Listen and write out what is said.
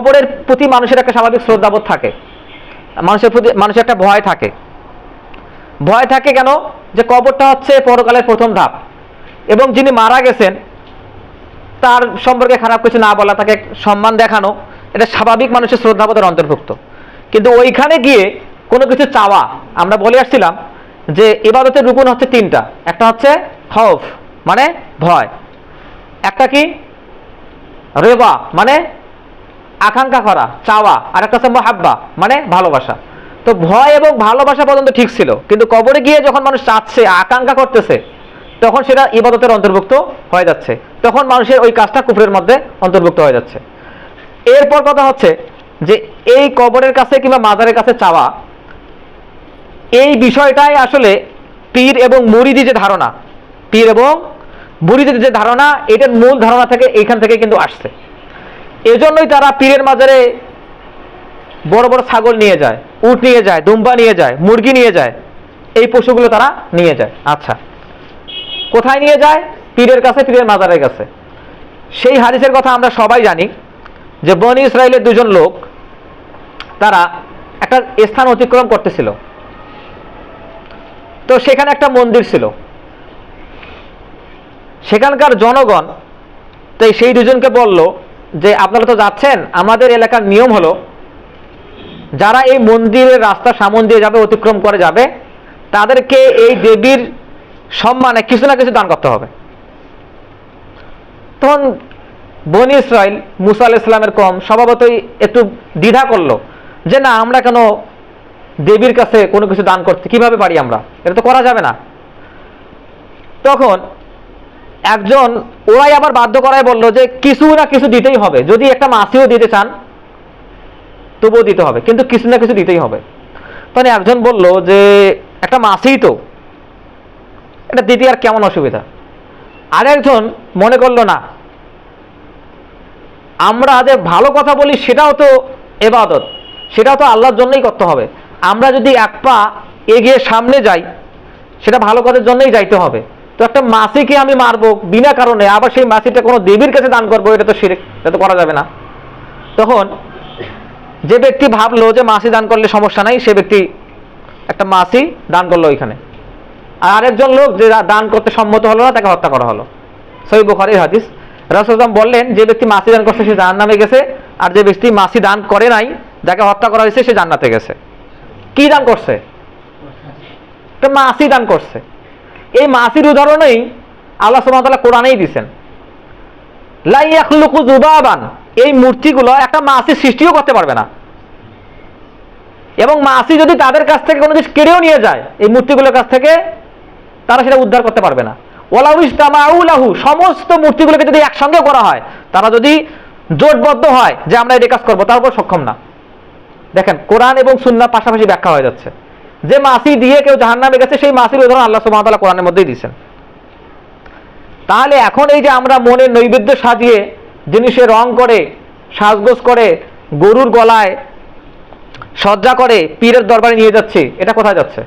কবরের প্রতি মানুষের একটা স্বাভাবিক শ্রদ্ধাবোধ থাকে। মানুষের প্রতি মানুষের একটা ভয় থাকে। ভয় থাকে কেন? যে কবরটা হচ্ছে পরকালের প্রথম ধাপ। এবং যিনি মারা গেছেন, তার সম্পর্কে খারাপ কিছু না বলা, তাকে সম্মান দেখানো, এটা স্বাভাবিক মানুষের শ্রদ্ধাবোধের অন্তর্ভুক্ত। কিন্তু ওইখানে গিয়ে কোনো কিছু চাওয়া, আমরা বলে আসছিলাম যে ইবাদতের রূপণ হচ্ছে তিনটা। একটা হচ্ছে খৌফ মানে ভয়। একটা কি? রেবা মানে আকাঙ্ক্ষা করা, চাওয়া, আর একটা হচ্ছে মহাব্বা মানে ভালোবাসা। তো ভয় এবং ভালোবাসা পর্যন্ত ঠিক ছিল, কিন্তু কবরে গিয়ে যখন মানুষ চাচ্ছে, আকাঙ্ক্ষা করতেছে, তখন সেটা ইবাদতের অন্তর্ভুক্ত হয়ে যাচ্ছে। তখন মানুষের ওই কাজটা কুফরের মধ্যে অন্তর্ভুক্ত হয়ে যাচ্ছে। এরপর কথা হচ্ছে যে, এই কবরের কাছে কিংবা মাজারের কাছে চাওয়া, এই বিষয়টাই আসলে পীর এবং মুরিদি যে ধারণা। পীর এবং মুরিদের যে ধারণা, এটার মূল ধারণা থেকে এইখান থেকে কিন্তু আসছে। এজন্যই তারা পীরের মাজারে বড় বড় ছাগল নিয়ে যায়, উট নিয়ে যায়, দুম্বা নিয়ে যায়, মুরগি নিয়ে যায়, এই পশুগুলো তারা নিয়ে যায়। আচ্ছা কোথায় নিয়ে যায়? পীরের কাছে, পীরের মাজারের কাছে। সেই হাদিসের কথা আমরা সবাই জানি যে বনি ইসরায়েলের দুজন লোক, তারা একটা স্থান অতিক্রম করতেছিল। তো সেখানে একটা মন্দির ছিল। সেখানকার জনগণ, তাই সেই দুজনকে বলল যে আপনারা তো যাচ্ছেন, আমাদের এলাকার নিয়ম হলো, যারা এই মন্দিরের রাস্তা সামন দিয়ে যাবে, অতিক্রম করে যাবে, তাদেরকে এই দেবীর সম্মানে কিছু না কিছু দান করতে হবে। তখন বনি ইসরায়েল মুসা ইসলামের কম স্বভাবতই একটু দ্বিধা করল, যে না, আমরা কেন দেবীর কাছে কোনো কিছু দান করতে, কীভাবে পারি আমরা? এটা তো করা যাবে না। তখন একজন, ওরাই আবার বাধ্য করায় বলল যে কিছু না কিছু দিতেই হবে। যদি একটা মাসিও দিতে চান, তবুও দিতে হবে। কিন্তু কিছু না কিছু দিতেই হবে। তখন একজন বলল যে, একটা মাসিই তো, এটা দিতে আর কেমন অসুবিধা? আরেকজন মনে করল, না, আমরা যে ভালো কথা বলি সেটাও তো এবাদত, সেটাও তো আল্লাহর জন্যই করতে হবে। আমরা যদি এক পা এগিয়ে সামনে যাই, সেটা ভালো কাজের জন্যই যাইতে হবে। তো একটা মাসিকে আমি মারবো বিনা কারণে, আবার সেই মাসিটা কোনো দেবীর কাছে দান করব, এটা তো শিরিক এটা তো করা যাবে না। তখন যে ব্যক্তি ভাবলো যে মাসি দান করলে সমস্যা নাই, সে ব্যক্তি একটা মাসি দান করল ওইখানে। আর আরেকজন লোক যে দান করতে সম্মত হলো না, তাকে হত্যা করা হলো। সই বুখারির হাদিস। রাসুলাম বললেন, যে ব্যক্তি মাসি দান করছে, সে জাহান নামে গেছে, আর যে ব্যক্তি মাসি দান করে নাই, যাকে হত্যা করা হয়েছে, সে জান্নাতে গেছে। কি দান করছে? মাসি দান করছে। এই মাসির উদাহরণেই আল্লাহ সুবহানাহু কোরআনেই দিচ্ছেন লা ইয়াখলুকু যুবাবান, এই মূর্তিগুলো একটা মাসি সৃষ্টিও করতে পারবে না। এবং মাসি যদি তাদের কাছ থেকে কোনো জিনিস কেড়েও নিয়ে যায়, এই মূর্তিগুলোর কাছ থেকে তারা সেটা উদ্ধার করতে পারবে না। ওলাউলাহু সমস্ত মূর্তিগুলোকে যদি একসঙ্গে করা হয়, তারা যদি জোটবদ্ধ হয় যে আমরা এই কাজ করব, তার উপর সক্ষম না। দেখেন, কোরআন এবং সুন্না পাশাপাশি ব্যাখ্যা হয়ে যাচ্ছে। যে মাসি দিয়ে কেউ জাহান নামে গেছে, সেই মাসির উদাহরণ আল্লাহ সুমাতালা কোরআনের মধ্যেই দিয়েছেন। তাহলে এখন এই যে আমরা মনে নৈবেদ্য সাজিয়ে জিনিসে রং করে, সাজগোজ করে, গরুর গলায় সজ্জা করে পীরের দরবারে নিয়ে যাচ্ছি, এটা কোথায় যাচ্ছে?